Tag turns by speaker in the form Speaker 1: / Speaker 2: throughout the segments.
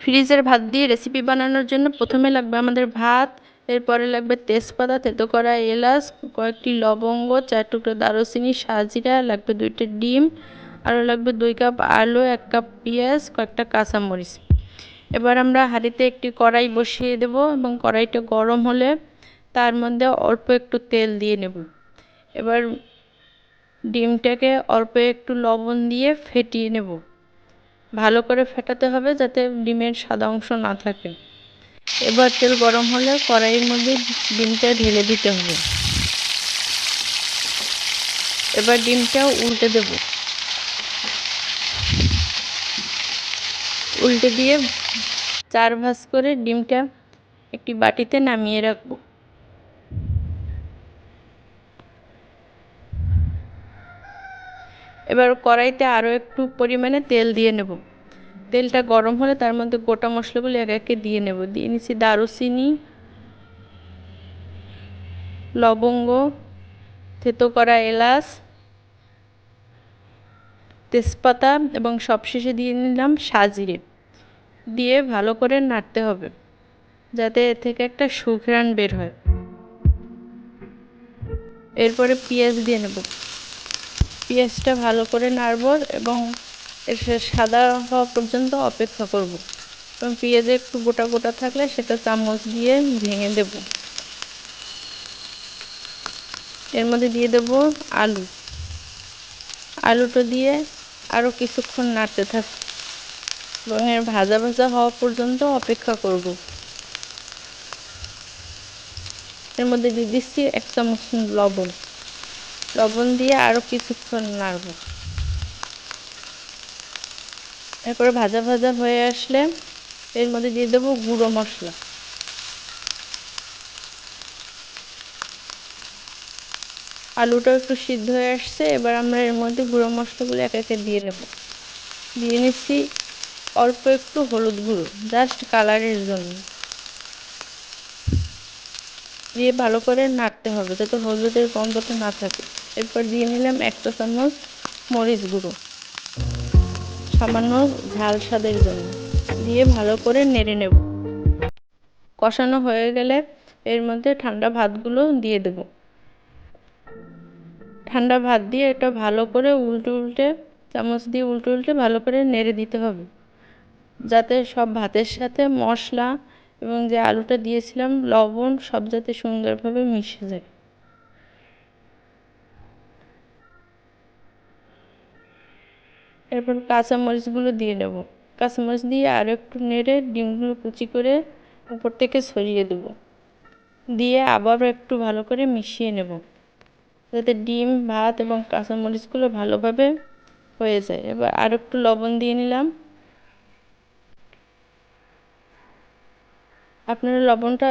Speaker 1: ফ্রিজের ভাত দিয়ে রেসিপি বানানোর জন্য প্রথমে লাগবে আমাদের ভাত, এরপরে লাগবে তেজপাতা থেতো করা এলাচ, কয়েকটি লবঙ্গ, চার টুকরো দারুচিনি, সাজিরা, লাগবে দুইটা ডিম, আরও লাগবে দুই কাপ আলু, এক কাপ পেঁয়াজ, কয়েকটা কাঁচামরিচ। এবার আমরা হাঁড়িতে একটি কড়াই বসিয়ে দেব এবং কড়াইটা গরম হলে তার মধ্যে অল্প একটু তেল দিয়ে নেব। এবার ডিমটাকে অল্প একটু লবণ দিয়ে ফেটিয়ে নেব। ভালো করে ফেটাতে হবে যাতে ডিমের সাদা অংশ না থাকে। এবার তেল গরম হলে কড়াইয়ের মধ্যে ডিমটা ঢেলে দিতে হবে। এবার ডিমটা উল্টে দেব। উল্টে দিয়ে চার ভাঁজ করে ডিমটা একটি বাটিতে নামিয়ে রাখব। এবার কড়াইতে আরও একটু পরিমাণে তেল দিয়ে নেব। তেলটা গরম হলে তার মধ্যে গোটা মশলাগুলো এক একে দিয়ে নেব। দিয়ে নিচ্ছি দারুচিনি, লবঙ্গ, থেতো করা এলাচ, তেজপাতা এবং সবশেষে দিয়ে নিলাম সাজিরে। দিয়ে ভালো করে নাড়তে হবে যাতে এ থেকে একটা সুঘ্রাণ বের হয়। এরপরে পেঁয়াজ দিয়ে নেব। পেঁয়াজটা ভালো করে নাড়ব এবং সাদা হওয়া পর্যন্ত অপেক্ষা করব। এবং পেঁয়াজে একটু গোটা গোটা থাকলে সেটা চামচ দিয়ে ভেঙে দেব। এর মধ্যে দিয়ে দেব আলু। আলুটা দিয়ে আরও কিছুক্ষণ নাড়তে থাক, এবং এর ভাজা ভাজা হওয়া পর্যন্ত অপেক্ষা করব। এর মধ্যে দিয়ে দিচ্ছি এক চামচ লবণ। লবণ দিয়ে আরও কিছুক্ষণ নাড়ব। এরপরে ভাজা ভাজা হয়ে আসলে এর মধ্যে দিয়ে দেবো গুঁড়ো মশলা। আলুটাও একটু সিদ্ধ হয়ে আসছে, এবার আমরা এর মধ্যে গুঁড়ো মশলাগুলো এক একে দিয়ে নেব। দিয়ে নিচ্ছি অল্প একটু হলুদ গুঁড়ো, জাস্ট কালারের জন্য। দিয়ে ভালো করে নাড়তে হবে যাতে হলুদের গন্ধটা না থাকে। এরপর দিয়ে নিলাম একটা চামচ মরিচ গুঁড়ো। সামান্য ঝাল স্বাদের জন্য। দিয়ে ভালো করে নেড়ে নেব। কষানো হয়ে গেলে এর মধ্যে ঠান্ডা ভাতগুলো দিয়ে দেব। ঠান্ডা ভাত দিয়ে এটা ভালো করে উল্টে উল্টে, চামচ দিয়ে উল্টে উল্টে ভালো করে নেড়ে দিতে হবে। যাতে সব ভাতের সাথে মশলা এবং যে আলুটা দিয়েছিলাম, লবণ সব যাতে সুন্দরভাবে মিশে যায়। এরপর কাঁচামরিচগুলো দিয়ে নেব। কাঁচামরিচ দিয়ে আরও একটু নেড়ে ডিমগুলো কুচি করে উপর থেকে ছড়িয়ে দেব। দিয়ে আবারও একটু ভালো করে মিশিয়ে নেব। যাতে ডিম, ভাত এবং কাঁচামরিচগুলো ভালোভাবে হয়ে যায়। এবার আর একটু লবণ দিয়ে নিলাম। আপনারা লবণটা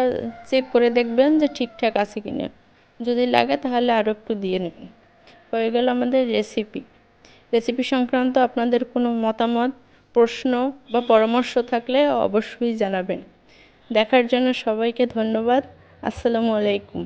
Speaker 1: চেক করে দেখবেন যে ঠিকঠাক আছে কিনা। যদি লাগে তাহলে আরও একটু দিয়ে নেবেন। হয়ে গেল আমাদের রেসিপি রেসিপি সংক্রান্ত আপনাদের কোনো মতামত, প্রশ্ন বা পরামর্শ থাকলে অবশ্যই জানাবেন। দেখার জন্য সবাইকে ধন্যবাদ। আসসালামু আলাইকুম।